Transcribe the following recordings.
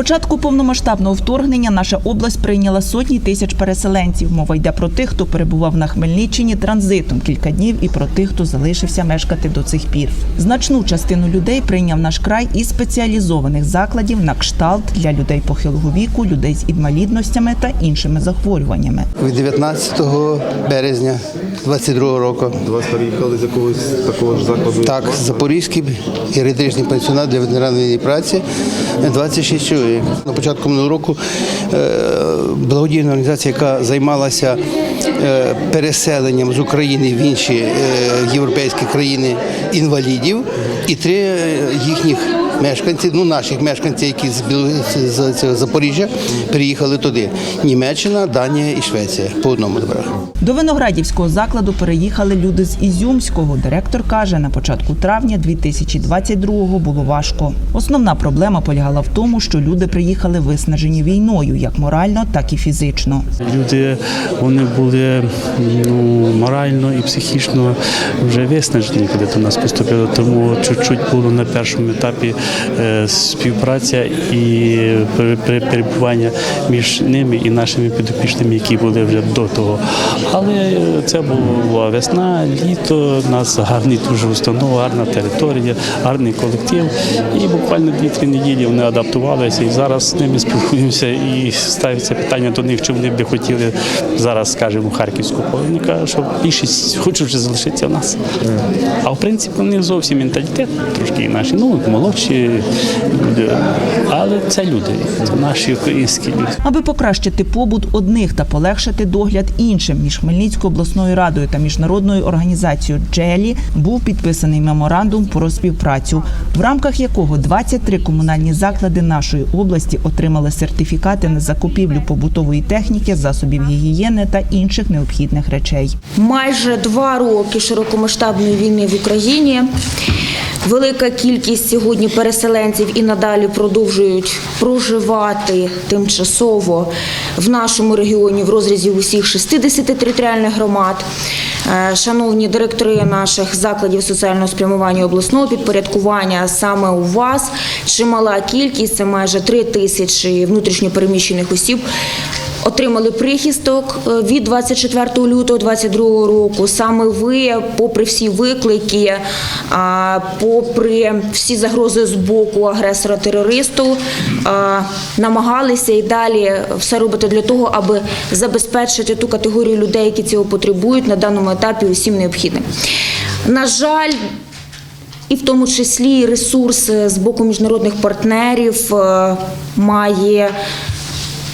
початку повномасштабного вторгнення наша область прийняла сотні тисяч переселенців. Мова йде про тих, хто перебував на Хмельниччині транзитом кілька днів, і про тих, хто залишився мешкати до цих пір. Значну частину людей прийняв наш край із спеціалізованих закладів на кшталт для людей похилого віку, людей з інвалідностями та іншими захворюваннями. Від 19 березня 22 року. До вас переїхали з якогось такого ж закладу? Так, Запорізький героїтричний пенсіонат для ветеранів праці 26 чоловік. На початку минулого року е, благодійна організація, яка займалася е, переселенням з України в інші е, європейські країни інвалідів, і три е, їхніх мешканці, ну наших мешканців, які з, з Запоріжжя, переїхали туди. Німеччина, Данія і Швеція по одному добре. До виноградівського закладу переїхали люди з Ізюмського. Директор каже, на початку травня 2022-го було важко. Основна проблема полягала в тому, що люди приїхали виснажені війною, як морально, так і фізично. Люди вони були ну, морально і психічно вже виснажені, коли до нас поступили. Тому чуть-чуть було на першому етапі е, співпраця і пере- пере- перебування між ними і нашими підопічними, які були вже до того. Але це була весна, літо, у нас гарний дуже установа, гарна територія, гарний колектив. І буквально 2-3 неділі вони адаптувалися і зараз з ними спілкуємося і ставиться питання до них, чи вони б хотіли зараз, скажімо, харківську половину. Кажуть, що більшість хочуть вже залишитися в нас. А в принципі у них зовсім менталітет трошки інакший. Ну, молодші люди. Але це люди, це наші українські люди. Аби покращити побут одних та полегшити догляд іншим між Хмельницькою обласною радою та міжнародною організацією Джелі був підписаний меморандум про співпрацю, в рамках якого 23 комунальні заклади нашої області отримали сертифікати на закупівлю побутової техніки, засобів гігієни та інших необхідних речей. майже два роки широкомасштабної війни в Україні. Велика кількість сьогодні переселенців і надалі продовжують проживати тимчасово в нашому регіоні в розрізі усіх 60 територіальних громад. Е, Шановні директори наших закладів соціального спрямування обласного підпорядкування, саме у вас чимала кількість, це майже 3 тисячі внутрішньопереміщених осіб отримали прихисток е, від 24 лютого 2022 року. Саме ви, попри всі виклики, попри всі загрози з боку агресора-терористу, намагалися і далі все робити для того, аби забезпечити ту категорію людей, які цього потребують на даному етапі усім необхідним. На жаль, і в тому числі ресурс з боку міжнародних партнерів е, має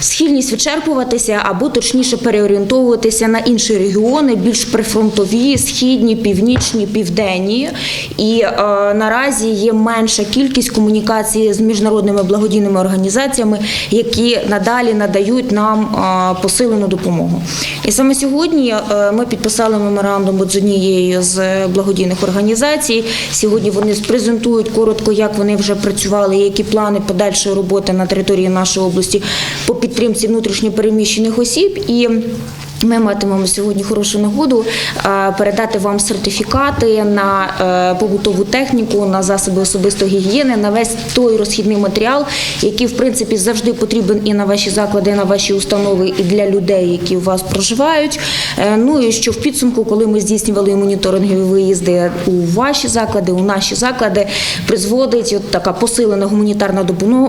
схильність вичерпуватися або точніше переорієнтовуватися на інші регіони, більш прифронтові, східні, північні, південні. І е, наразі є менша кількість комунікації з міжнародними благодійними організаціями, які надалі надають нам е, посилену допомогу. І саме сьогодні е, ми підписали меморандум з однією з благодійних організацій. Сьогодні вони презентують коротко, як вони вже працювали, які плани подальшої роботи на території нашої області по підтримці внутрішньопереміщених осіб і. Ми матимемо сьогодні хорошу нагоду е, передати вам сертифікати на е, побутову техніку, на засоби особистої гігієни, на весь той розхідний матеріал, який в принципі завжди потрібен і на ваші заклади, і на ваші установи, і для людей, які у вас проживають. Е, Ну і що в підсумку, коли ми здійснювали моніторингові виїзди у ваші заклади, у наші заклади, призводить от така посилена гуманітарна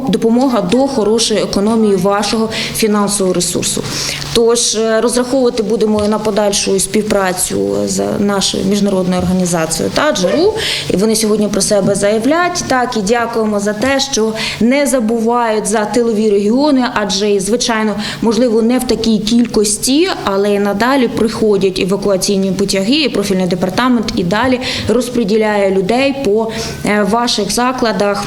допомога до хорошої економії вашого фінансового ресурсу. Тож е, розраховувати будемо на подальшу співпрацю з нашою міжнародною організацією та джеру. І вони сьогодні про себе заявлять. Так і дякуємо за те, що не забувають за тилові регіони, адже звичайно, можливо, не в такій кількості, але і надалі приходять евакуаційні потяги, і профільний департамент і далі розподіляє людей по е, ваших закладах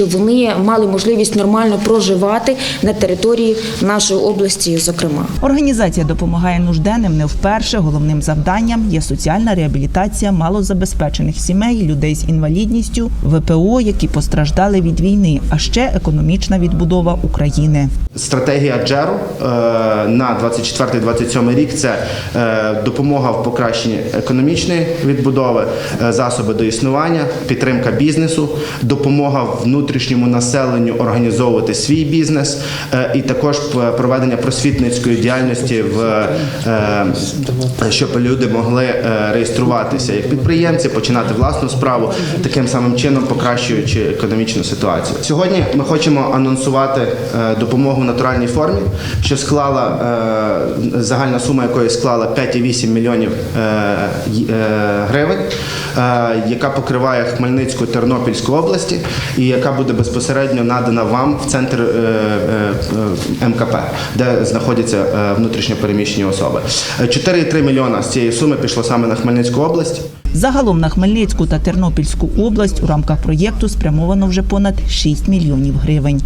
щоб вони мали можливість нормально проживати на території нашої області, зокрема. Організація допомагає нужденним не вперше. Головним завданням є соціальна реабілітація малозабезпечених сімей, людей з інвалідністю, ВПО, які постраждали від війни, а ще економічна відбудова України. Стратегія Джеру е, на 24-27 рік це е, допомога в покращенні економічної відбудови, е, засоби до існування, підтримка бізнесу, допомога внутрішньо внутрішньому населенню організовувати свій бізнес, е, і також проведення просвітницької діяльності, в, е, щоб люди могли е, реєструватися як підприємці, починати власну справу, таким самим чином покращуючи економічну ситуацію. Сьогодні ми хочемо анонсувати е, допомогу в натуральній формі, що склала е, загальна сума якої склала 5,8 мільйонів е, е, гривень, е, яка покриває Хмельницьку Тернопільську області і яка буде безпосередньо надана вам в центр е, е, е, МКП, де знаходяться внутрішньо переміщені особи. Е, 4,3 мільйона з цієї суми пішло саме на Хмельницьку область. Загалом на Хмельницьку та Тернопільську область у рамках проєкту спрямовано вже понад 6 мільйонів гривень.